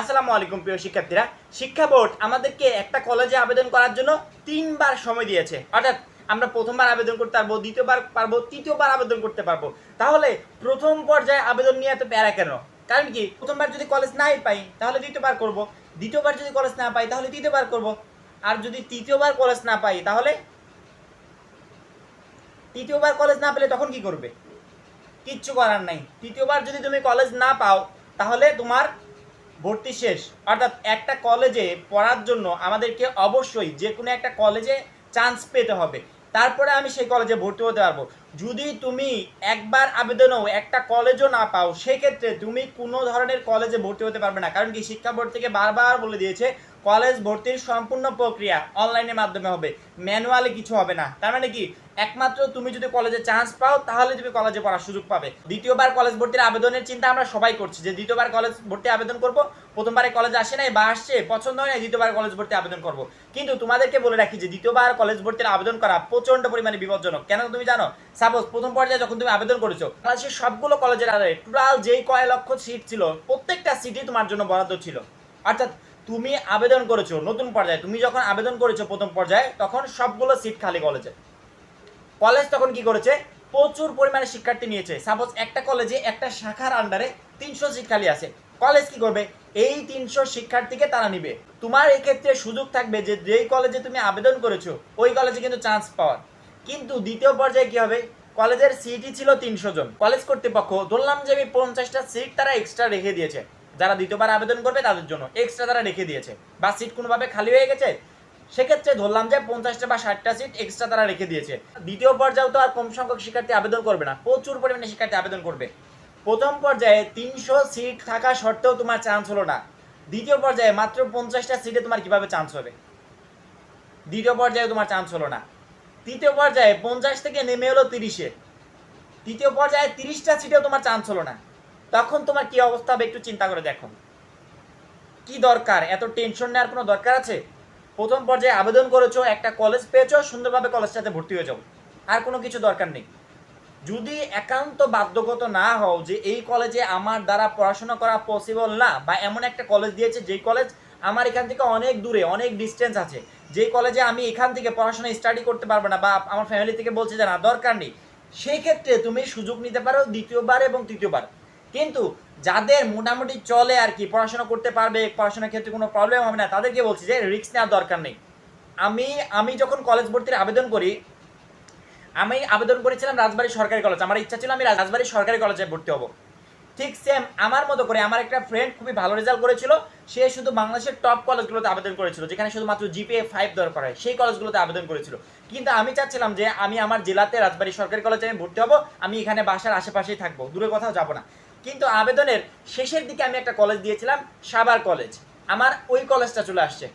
আসসালামু আলাইকুম প্রিয় শিক্ষার্থীরা। শিক্ষা বোর্ড আমাদেরকে একটা কলেজে আবেদন করার জন্য তিনবার সময় দিয়েছে। অর্থাৎ আমরা প্রথমবার আবেদন করতে পারব, দ্বিতীয়বার পারব, তৃতীয়বার আবেদন করতে পারব। তাহলে প্রথম পর্যায়ে আবেদন নিয়ে এত প্যারা কেন? কারণ কি, প্রথমবার যদি কলেজ নাই পাই, তাহলে দ্বিতীয়বার করব। দ্বিতীয়বার যদি কলেজ না পাই, তাহলে তৃতীয়বার করব। আর যদি তৃতীয়বার কলেজ না পাই, তাহলে তৃতীয়বার কলেজ না পেলে তখন কি করবে? কিচ্ছু করার নাই। তৃতীয়বার যদি তুমি কলেজ না পাও, তাহলে তোমার ভর্তি শেষ। অর্থাৎ একটা কলেজে পড়ার জন্য আমাদেরকে অবশ্যই যে কোনো একটা কলেজে চান্স পেতে হবে। তারপরে আমি সেই কলেজে ভর্তি হতে পারব। যদি তুমি একবার আবেদনও একটা কলেজও না পাও, সেক্ষেত্রে তুমি কোনো ধরনের কলেজে ভর্তি হতে পারবে না। কারণ কি? শিক্ষা বোর্ড থেকে বারবার বলে দিয়েছে কলেজ ভর্তির সম্পূর্ণ প্রক্রিয়া অনলাইনের মাধ্যমে হবে। ম্যানুয়ালি কিছু হবে না। তার মানে কি? একমাত্র তুমি যদি কলেজে চান্স পাও, তাহলে তুমি কলেজে পড়ার সুযোগ পাবে। দ্বিতীয়বার কলেজ ভর্তির আবেদনের চিন্তা আমরা সবাই করছি যে, দ্বিতীয়বার কলেজ ভর্তি আবেদন করব, প্রথমবারে কলেজ আসে নাই বা আসছে, পছন্দ হয় না দ্বিতীয়বার কলেজ ভর্তি আবেদন করব। কিন্তু তোমাদেরকে বলে রাখি যে, দ্বিতীয়বার কলেজ ভর্তির আবেদন করা প্রচণ্ড পরিমাণে বিপজ্জনক। কেন তুমি জানো? সাপোজ প্রথম পর্যায়ে যখন তুমি আবেদন করেছ বাংলাদেশের সবগুলো কলেজের আধারে টোটাল যেই কয় লক্ষ সিট ছিল, প্রত্যেকটা সিটই তোমার জন্য বরাদ্দ ছিল। অর্থাৎ তুমি আবেদন করেছ নতুন পর্যায়ে, তুমি যখন আবেদন করেছ প্রথম পর্যায়ে, তখন সবগুলো সিট খালি কলেজে কলেজ তখন কি করেছে? প্রচুর পরিমাণে শিক্ষার্থী নিয়েছে। সাপোজ একটা কলেজে একটা শাখার আন্ডারে তিনশো সিট খালি আছে। কলেজ কি করবে? এই তিনশো শিক্ষার্থীকে তারা নিবে। তোমার এক্ষেত্রে সুযোগ থাকবে যে যেই কলেজে তুমি আবেদন করেছ, ওই কলেজে কিন্তু চান্স পাওয়ার। কিন্তু দ্বিতীয় পর্যায়ে কি হবে? কলেজের সিটই ছিল তিনশো জন। কলেজ কর্তৃপক্ষ, ধরলাম যে আমি পঞ্চাশটা সিট তারা এক্সট্রা রেখে দিয়েছে। যারা দ্বিতীয়বার আবেদন করবে তাদের জন্য এক্সট্রা তারা রেখে দিয়েছে। বা সিট কোনোভাবে খালি হয়ে গেছে? সেক্ষেত্রে ধরলাম যে পঞ্চাশটা বা ষাটটা সিট এক্সট্রা তারা রেখে দিয়েছে। দ্বিতীয় পর্যায়েও তো আর কম সংখ্যক শিক্ষার্থী আবেদন করবে না। প্রচুর পরিমাণে শিক্ষার্থী আবেদন করবে। প্রথম পর্যায়ে তিনশো সিট থাকা সত্ত্বেও তোমার চান্স হলো না। দ্বিতীয় পর্যায়ে মাত্র পঞ্চাশটা সিটে তোমার কীভাবে চান্স হবে? দ্বিতীয় পর্যায়ে তোমার চান্স হলো না। তৃতীয় পর্যায়ে পঞ্চাশ থেকে নেমে হলো তিরিশে। তৃতীয় পর্যায়ে তিরিশটা সিটেও তোমার চান্স হলো না। তখন তোমার কি অবস্থা হবে একটু চিন্তা করে দেখো। কি দরকার? এত টেনশন নেওয়ার কোনো দরকার আছে? প্রথম পর্যায়ে আবেদন করেছ, একটা কলেজ পেয়েছ, সুন্দরভাবে কলেজটাতে ভর্তি হয়ে যাও। আর কোনো কিছু দরকার নেই। যদি একান্ত বাধ্যগত না হও যে এই কলেজে আমার দ্বারা পড়াশোনা করা পসিবল না, বা এমন একটা কলেজ দিয়েছে যেই কলেজ আমার এখান থেকে অনেক দূরে, অনেক ডিস্টেন্স আছে। যে কলেজে আমি এখান থেকে পড়াশোনা স্টাডি করতে পারব না বা আমার ফ্যামিলি থেকে বলছে যে, না, দরকার নেই। সেই ক্ষেত্রে তুমি সুযোগ নিতে পারো দ্বিতীয়বার এবং তৃতীয়বার। কিন্তু যাদের মোটামুটি চলে আর কি, পড়াশোনা করতে পারবে, পড়াশোনার ক্ষেত্রে কোনো প্রবলেম হবে না, তাদেরকে বলছি যে রিস্ক নেওয়ার দরকার নেই। আমি আমি যখন কলেজ ভর্তির আবেদন করি, আমি আবেদন করেছিলাম রাজবাড়ী সরকারি কলেজ আমার ইচ্ছা ছিল আমি রাজবাড়ী সরকারি কলেজে ভর্তি হব। ঠিক সেম আমার মতো করে আমার একটা ফ্রেন্ড খুবই ভালো রেজাল্ট করেছিল। সে শুধু বাংলাদেশের টপ কলেজগুলোতে আবেদন করেছিল, যেখানে শুধুমাত্র জিপিএ ফাইভ দরকার হয় সেই কলেজগুলোতে আবেদন করেছিল। কিন্তু আমি চাচ্ছিলাম যে আমি আমার জেলাতে রাজবাড়ী সরকারি কলেজে আমি ভর্তি হব, আমি এখানে বাসার আশেপাশেই থাকব দূরে কোথাও যাব না। কিন্তু আবেদনের শেষের দিকে আমি একটা কলেজ দিয়েছিলাম সাবার কলেজ আমার ওই কলেজটা চলে আসছে।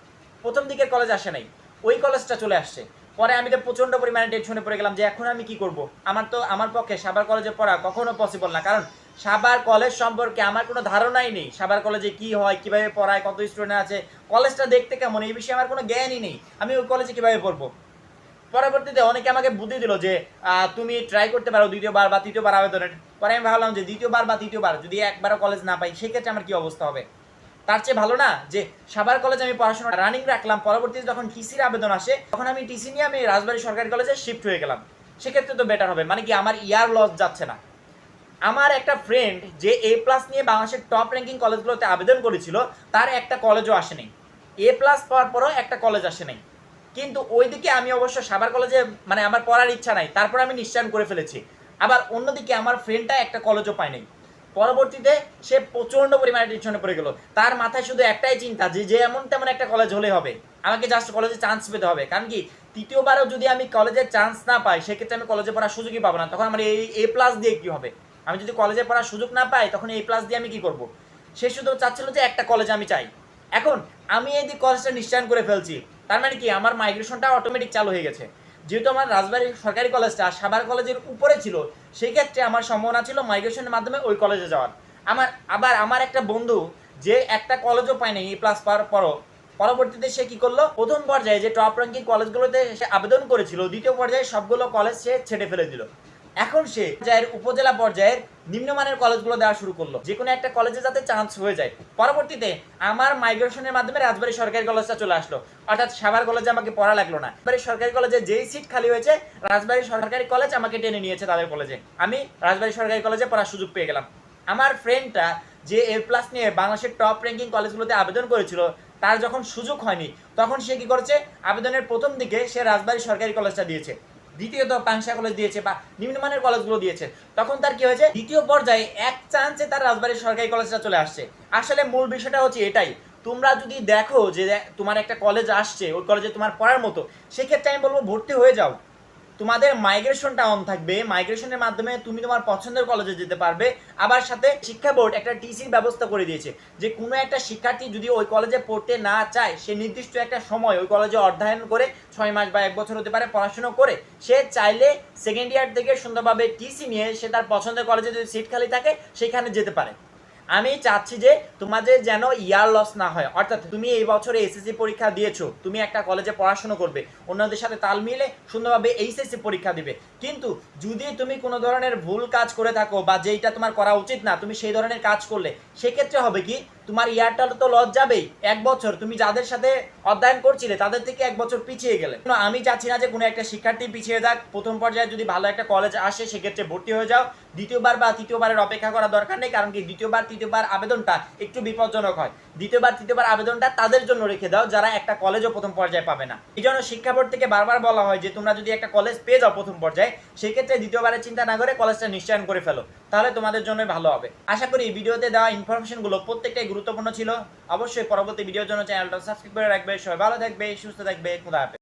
প্রথম দিকের কলেজ আসে নাই। ওই কলেজটা চলে আসছে। পরে আমি তো প্রচণ্ড পরিমাণে টেনশনে পড়ে গেলাম যে এখন আমি কি করব? আমার তো, আমার পক্ষে সাবার কলেজে পড়া কখনো পসিবল না। কারণ সাবার কলেজ সম্পর্কে আমার কোনো ধারণাই নেই। সাবার কলেজে কি হয়, কীভাবে পড়ায়, কত স্টুডেন্ট আছে কলেজটা দেখতে কেমন, এই বিষয়ে আমার কোনো জ্ঞানই নেই। আমি ওই কলেজে কীভাবে পড়ব? পরবর্তীতে অনেকে আমাকে বুদ্ধি দিল যে তুমি ট্রাই করতে পারো দ্বিতীয়বার বা তৃতীয়বার আবেদনের। পরে আমি ভাবলাম যে দ্বিতীয়বার বা তৃতীয়বার যদি একবারও কলেজ না পাই, সেক্ষেত্রে আমার কি অবস্থা হবে? তার চেয়ে ভালো না যে সাবার কলেজে আমি পড়াশোনা রানিং রাখলাম, পরবর্তীতে যখন টিসির আবেদন আসে, তখন আমি টিসি নিয়ে আমি রাজবাড়ী সরকারি কলেজে শিফট হয়ে গেলাম। সেক্ষেত্রে তো বেটার হবে মানে কি আমার ইয়ার লস যাচ্ছে না। আমার একটা ফ্রেন্ড যে এ প্লাস নিয়ে বাংলাদেশের টপ র্যাঙ্কিং কলেজগুলোতে আবেদন করেছিল, তার একটা কলেজও আসেনি এ প্লাস পাওয়ার পরও একটা কলেজ আসে নাই। কিন্তু ওইদিকে আমি অবশ্য সাবার কলেজে মানে আমার পড়ার ইচ্ছা নাই, তারপর আমি নিশ্চয়ন করে ফেলেছি। আবার অন্যদিকে আমার ফ্রেন্ডটা একটা কলেজও পায় নাই। পরবর্তীতে সে প্রচণ্ড পরিমাণে টেনশনে পড়ে গেল। তার মাথায় শুধু একটাই চিন্তা, যে যে এমন তেমন একটা কলেজ হলে হবে। আমাকে জাস্ট কলেজে চান্স পেতে হবে। কারণ কি, তৃতীয়বারও যদি আমি কলেজে চান্স না পাই, সেক্ষেত্রে আমি কলেজে পড়ার সুযোগই পাবো না। তখন আমার এই এ প্লাস দিয়ে কি হবে? আমি যদি কলেজে পড়ার সুযোগ না পাই, তখন এই প্লাস দিয়ে আমি কি করব? সে শুধু চাচ্ছিল যে একটা কলেজ আমি চাই। এখন, আমি এই কলেজটা নিশ্চয়ন করে ফেলছি, তার মানে কি, আমার মাইগ্রেশনটা অটোমেটিক চালু হয়ে গেছে। যেহেতু আমার রাজবাড়ী সরকারি কলেজটা সাভার কলেজের উপরে ছিল সেই ক্ষেত্রে আমার সম্ভাবনা ছিল মাইগ্রেশনের মাধ্যমে ওই কলেজে যাওয়ার। আমার, আবার আমার একটা বন্ধু যে একটা কলেজও পায়নি এ প্লাস পাওয়ার পরও। পরবর্তীতে সে কী করল? প্রথম পর্যায়ে যে টপ র্যাঙ্কিং কলেজগুলোতে সে আবেদন করেছিল, দ্বিতীয় পর্যায়ে সবগুলো কলেজ সে ছেড়ে ফেলে দিল। এখন সে পর্যায়ের উপজেলা পর্যায়ের নিম্নমানের কলেজগুলো দেওয়া শুরু করল। যে কোনো একটা কলেজে যাতে চান্স হয়ে যায়। পরবর্তীতে আমার মাইগ্রেশনের মাধ্যমে রাজবাড়ী সরকারি কলেজটা চলে আসলো। অর্থাৎ সাভার কলেজে আমাকে পড়া লাগল না। রাজবাড়ী সরকারি কলেজে যেই সিট খালি হয়েছে, রাজবাড়ী সরকারি কলেজ আমাকে টেনে নিয়েছে তাদের কলেজে আমি রাজবাড়ী সরকারি কলেজে পড়ার সুযোগ পেয়ে গেলাম। আমার ফ্রেন্ডটা যে এ প্লাস নিয়ে বাংলাদেশের টপ র্যাঙ্কিং কলেজগুলোতে আবেদন করেছিল, তার যখন সুযোগ হয়নি, তখন সে কি করেছে? আবেদনের প্রথম দিকে সে রাজবাড়ী সরকারি কলেজটা দিয়েছে। দ্বিতীয়ত পাংশা কলেজ দিয়েছে বা নিম্নমানের কলেজগুলো দিয়েছে, তখন তার কি হয়েছে? দ্বিতীয় পর্যায়ে এক চান্সে তার রাজবাড়ির সরকারি কলেজটা চলে আসছে। আসলে মূল বিষয়টা হচ্ছে এটাই, তোমরা যদি দেখো যে তোমার একটা কলেজ আসছে, ওই কলেজে তোমার পড়ার মতো, সেক্ষেত্রে আমি বলব ভর্তি হয়ে যাও। তোমাদের মাইগ্রেশনটা অন থাকবে। মাইগ্রেশনের মাধ্যমে তুমি তোমার পছন্দের কলেজে যেতে পারবে। আবার সাথে শিক্ষা বোর্ড একটা টিসির ব্যবস্থা করে দিয়েছে যে, কোনো একটা শিক্ষার্থী যদি ওই কলেজে পড়তে না চায়, সে নির্দিষ্ট একটা সময় ওই কলেজে অধ্যয়ন করে ছয় মাস বা এক বছর হতে পারে পড়াশোনা করে, সে চাইলে সেকেন্ড ইয়ার থেকে সুন্দরভাবে টিসি নিয়ে সে তার পছন্দের কলেজে যদি সিট খালি থাকে, সেখানে যেতে পারে। আমি চাচ্ছি যে তোমাদের যেন ইয়ার লস না হয়। অর্থাৎ তুমি এই বছরে এসএসসি পরীক্ষা দিয়েছ, তুমি একটা কলেজে পড়াশোনা করবে, অন্যদের সাথে তাল মিলে সুন্দরভাবে এইচএসসি পরীক্ষা দিবে। কিন্তু যদি তুমি কোনো ধরনের ভুল কাজ করে থাকো বা যেইটা তোমার করা উচিত না, তুমি সেই ধরনের কাজ করলে, সেক্ষেত্রে হবে কি, তোমার ইয়ারটা তো লস যাবেই। এক বছর তুমি যাদের সাথে অধ্যয়ন করছিলে, তাদের থেকে এক বছর পিছিয়ে গেলে। আমি চাচ্ছি না যে কোনো একটা শিক্ষার্থী পিছিয়ে যাক। প্রথম পর্যায়ে যদি ভালো একটা কলেজ আসে, সেক্ষেত্রে ভর্তি হয়ে যাও। দ্বিতীয়বার বা তৃতীয়বারের অপেক্ষা করা দরকার নেই, কারণ কি দ্বিতীয়বার তৃতীয়বার আবেদনটা একটু বিপজ্জনক হয়। দ্বিতীয়বার, তৃতীয়বার আবেদনটা তাদের জন্য রেখে দাও, যারা একটা কলেজও প্রথম পর্যায়ে পাবে না। এই জন্য শিক্ষা বোর্ড থেকে বারবার বলা হয় যে, তোমরা যদি একটা কলেজ পেয়ে যাও প্রথম পর্যায়ে, সেক্ষেত্রে দ্বিতীয়বারের চিন্তা না করে কলেজটা নিশ্চয়ন করে ফেলো। তাহলে তোমাদের জন্য ভালো হবে। আশা করি এই ভিডিওতে দেওয়া ইনফরমেশনগুলো প্রত্যেকটাই গুরুত্বপূর্ণ ছিল। অবশ্যই পরবর্তী ভিডিওর জন্য চ্যানেলটা সাবস্ক্রাইব করে রাখবে। সবাই ভালো থাকবে, সুস্থ থাকবে। খুদা।